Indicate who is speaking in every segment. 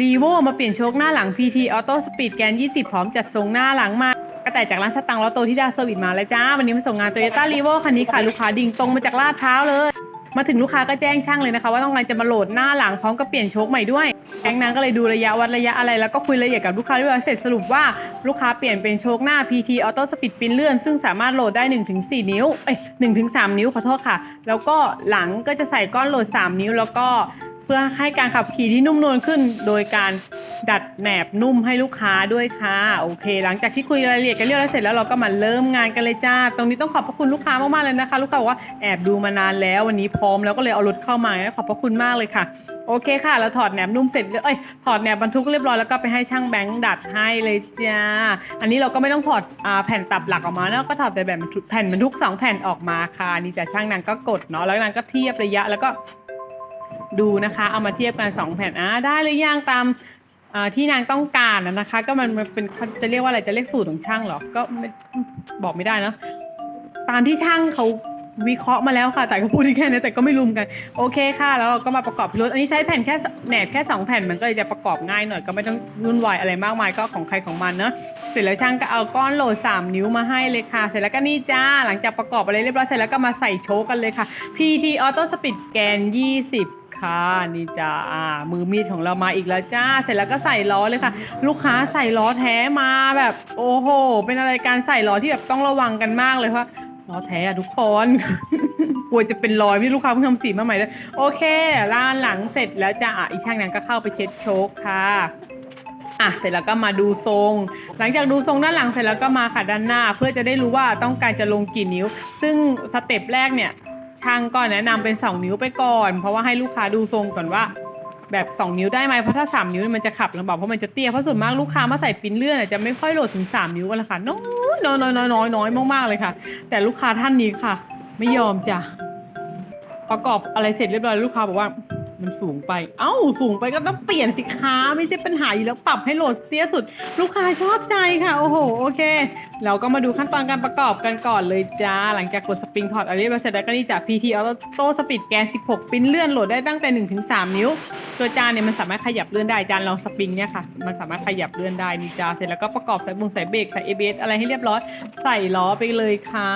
Speaker 1: รีโวมาเปลี่ยนโชคหน้าหลัง PT Auto Speed แกน 20 พร้อมจัดทรงหน้าหลังมากระแต่จากร้านสตังค์ลอตโตที่ดาเซอร์วิสมาแล้วจ้า วันนี้มาส่งงาน Toyota r e v o คันนี้ค่ะ ลูกค้าดิ่งตรงมาจากลาดพร้าวเลย มาถึงลูกค้าก็แจ้งช่างเลยนะคะ ว่าต้องการจะมาโหลดหน้าหลังพร้อมกับเปลี่ยนโชคใหม่ด้วยแก๊งนางก็เลยดูระยะวัดระยะอะไรแล้วก็คุยละเอียดกับลูกค้าด้วยเสร็จสรุปว่าลูกค้าเปลี่ยนเป็นโชคหน้า PT Auto Speed ปินเลื่อน ซึ่งสามารถโหลดได้ 1-4 นิ้วเอ้ย1-3 นิ้วขอโทษค่ะ แล้วก็หลังก็จะใส่ก้อนโหลด 3 นิ้วแล้วก็ เพื่อให้การขับขี่ที่นุ่มนวลขึ้น โดยการดัดแหนบนุ่มให้ลูกค้าด้วยค่ะโอเค หลังจากที่คุยรายละเอียดกันเรียบร้อยเสร็จแล้วเราก็มาเริ่มงานกันเลยจ้า ตรงนี้ต้องขอบพระคุณลูกค้ามากๆเลยนะคะ ลูกค้าบอกว่าแอบดูมานานแล้ววันนี้พร้อมแล้วก็เลยเอารถเข้ามาขอบพระคุณมากเลยค่ะโอเคค่ะเราถอดแหนบนุ่มเสร็จเอ้ยถอดแหนบบรรทุกเรียบร้อยแล้วก็ไปให้ช่างแบงค์ดัดให้เลยจ้าอันนี้เราก็ไม่ต้องถอดอแผ่นตับหลักออกมาแล้วก็ถอดแต่แบบแผ่นบรรทุกสองแผ่นออกมาค่ะนี่จะช่างนางก็กดเนาะแล้วนางก็เทียบระยะแล้วก็ ดูนะคะ เอามาเทียบกันสองแผ่นอ่าได้หรือยังตามที่นางต้องการนะคะ ก็มันเป็นจะเรียกว่าอะไรจะเรียกสูตรของช่างเหรอก็บอกไม่ได้นะตามที่ช่างเขาวิเคราะห์มาแล้วค่ะ แต่ก็พูดแค่นี้แต่ก็ไม่รุมกัน โอเคค่ะ แล้วเราก็มาประกอบรถอันนี้ใช้แผ่นแค่แหนบแค่ 2 แผ่นมันก็เลยจะประกอบง่ายหน่อยก็ไม่ต้องวุ่นวายอะไรมากมายก็ของใครของมันเนอะเสร็จแล้วช่างก็เอาก้อนโหลด 3 นิ้วมาให้เลยค่ะ เสร็จแล้วก็นี่จ้า หลังจากประกอบอะไรเรียบร้อยเสร็จแล้วก็มาใส่โชกันเลยค่ะ PT Auto Speed แกน 20 ค่ะนี่จ้าอ่ามือมีดของเรามาอีกแล้วจ้า เสร็จแล้วก็ใส่ล้อเลยค่ะ ลูกค้าใส่ล้อแท้มาแบบ โอ้โห เป็นอะไรการใส่ล้อที่แบบต้องระวังกันมากเลยเพราะล้อแท้อะทุกคน กลัวจะเป็นรอยพี่ลูกค้าเพิ่งทำสีมาใหม่เลยโอเคล้านหลังเสร็จแล้วจ้าอะอีช่างนั้นก็เข้าไปเช็ดโชคค่ะอะเสร็จแล้วก็มาดูทรง หลังจากดูทรงด้านหลังเสร็จแล้วก็มาค่ะด้านหน้า เพื่อจะได้รู้ว่าต้องการจะลงกี่นิ้ว ซึ่งสเต็ปแรกเนี่ย ช่างก็แนะนำเป็น 2 นิ้วไปก่อน เพราะว่าให้ลูกค้าดูทรงก่อนว่า แบบ 2 นิ้วได้ไหมเพราะถ้า 3 นิ้วมันจะขับลำบากเพราะมันจะเตี้ยเพราะส่วนมากลูกค้ามาใส่ปิ้นเลื่อนจะไม่ค่อยโหลดถึง 3 นิ้วกันละค่ะน้อยน้อยน้อยน้อยน้อยน้อยมากๆเลยค่ะ แต่ลูกค้าท่านนี้ค่ะ ไม่ยอมจ้ะประกอบอะไรเสร็จเรียบร้อยลูกค้าบอกว่ามันสูงไป เอ้า สูงไปก็ต้องเปลี่ยนสิคะไม่ใช่ปัญหาอยู่แล้วปรับให้โหลดเตี้ยสุด ลูกค้าชอบใจค่ะ โอ้โห โอเค เราก็มาดูขั้นตอนการประกอบกันก่อนเลยจ้า หลังจากกดสปริงถอดอะไรเรียบร้อยเสร็จแล้วก็นี่จาก PT Auto Speed แกน 16 ปิ้นเลื่อนโหลดได้ตั้งแต่ 1-3 นิ้ว ตัวจานเนี่ยมันสามารถขยับเลื่อนได้จานรองสปริงเนี่ยค่ะ มันสามารถขยับเลื่อนได้นี่จ้าเสร็จแล้วก็ประกอบสายบุงสายเบรกใส่ ABS อะไรให้เรียบร้อยใส่ล้อไปเลยค่ะ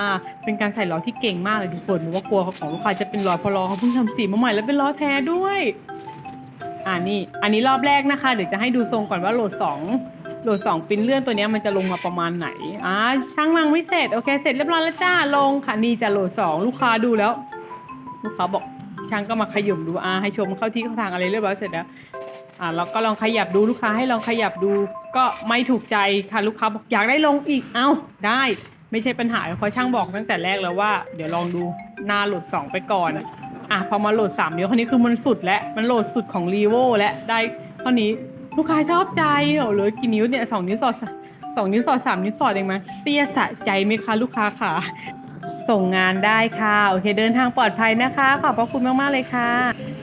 Speaker 1: เป็นการใส่ล้อที่เก่งมากเลยทุกคนเพราะว่ากลัวของลูกค้าจะเป็นล้อเพอล้อเขาเพิ่งทำสีมาใหม่แล้วเป็นล้อแท้ด้วยอ่านี่อันนี้รอบแรกนะคะ เดี๋ยวจะให้ดูทรงก่อนว่าโหลด 2 โหลด2ปิ้นเลื่อนตัวนี้มันจะลงมาประมาณไหนอ่าช่างมังไม่เสร็จโอเคเสร็จเรียบร้อยแล้วจ้าลงค่ะนี่จะโหลด2ลูกค้าดูแล้ว ลูกค้าบอกช่างก็มาขยุ่มดูอ่าให้ชมเข้าที่เข้าทางอะไรเรียบร้อยเสร็จแล้วอ่าเราก็ลองขยับดูลูกค้าให้ลองขยับดู ก็ไม่ถูกใจค่ะลูกค้าบอกอยากได้ลงอีกเอ้าได้ ไม่ใช่ปัญหาเพราะช่างบอกตั้งแต่แรกแล้วว่า เดี๋ยวลองดูหน้าโหลด2ไปก่อนอะพอมาโหลด3นิ้วคราวนี้คือมันสุดแล้วมันโหลดสุดของรีโวและได้เท่านี้ ลูกค้าชอบใจโอ้เหลยกี่นิ้วเนี่ยสองนิ้วสอดสองนิ้วสอดสามนิ้วสอดเองไหมเตี้ยสะใจไหมคะลูกค้าค่ะ ส่งงานได้ค่ะ โอเคเดินทางปลอดภัยนะคะ ขอบพระคุณมากๆเลยค่ะ